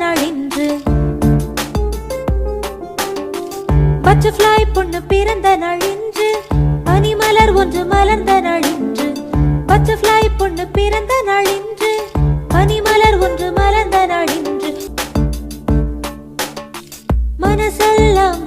நாள் இன்று பட்டர்ஃப்ளை பொண்ணு பிறந்த நாள் இன்று பனிமலர் ஒன்று மலர்ந்த நாள் இன்று பட்டர்ஃப்ளை பொண்ணு பிறந்த நாள் இன்று பனிமலர் ஒன்று மலர்ந்த நாள் இன்று மனசெல்லாம்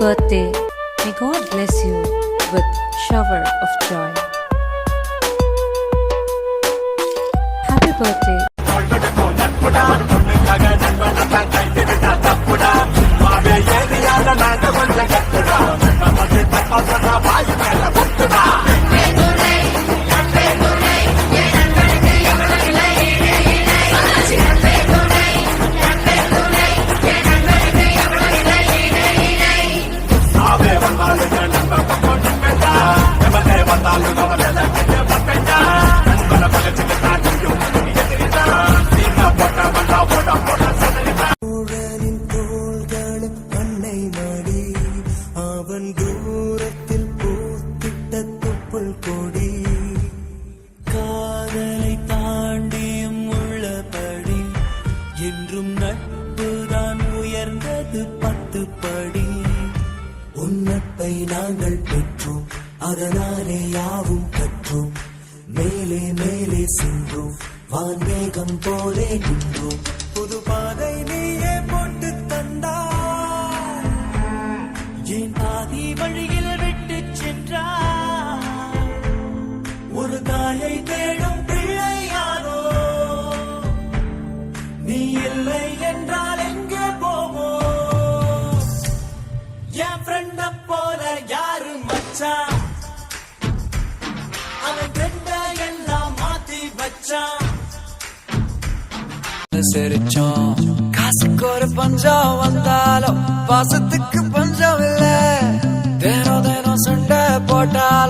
birthday. May God bless you with shower of joy. Happy birthday. அவன் தூரத்தில் பூத்திட்ட துப்புள் கொடி. காதலை தாண்டியும் உள்ளபடி என்றும் நட்புதான் உயர்ந்தது பத்து படி உன்னத்தை நாங்கள் பெற்றோம் அதனாலே யாவும் கற்றோம். மேலே மேலே சென்றோம் வான்வேகம் போலே நின்றோம். புது பாதை நீயே போட்டு தந்தாய். சிரிச்சோம். காசுக்கு ஒரு பஞ்சம் வந்தாலும் பாசத்துக்கு பஞ்சம் இல்ல. தேனோ தேனோ சுண்ட போட்டாலும்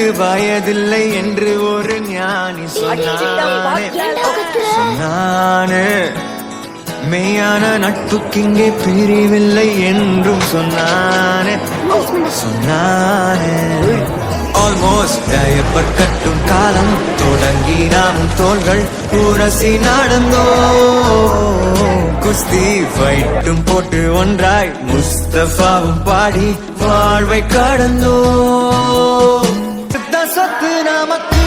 எனக்கு வயதில்லை என்று ஒரு ஞானி சொன்னானே. சொன்னானே. மெய்யான நட்புக்கிங்கே பிரிவில்லை என்றும் சொன்னானே. சொன்னானே. ஆல்மோஸ்ட் டயப்பர் கட்டும் காலம் தொடங்கி நாம் தோள்கள் உரசி நடந்தோ குஸ்தி ஃபைட்டும் போட்டு ஒன்றாய் முஸ்தபாவும் பாடி வாழ்வை கடந்தோ நமக்கு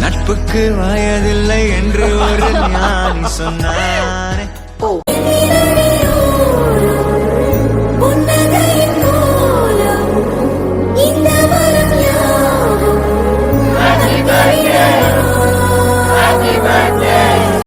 நட்புக்கு வயதில்லை என்று ஒரு ஞானி சொன்னாரே.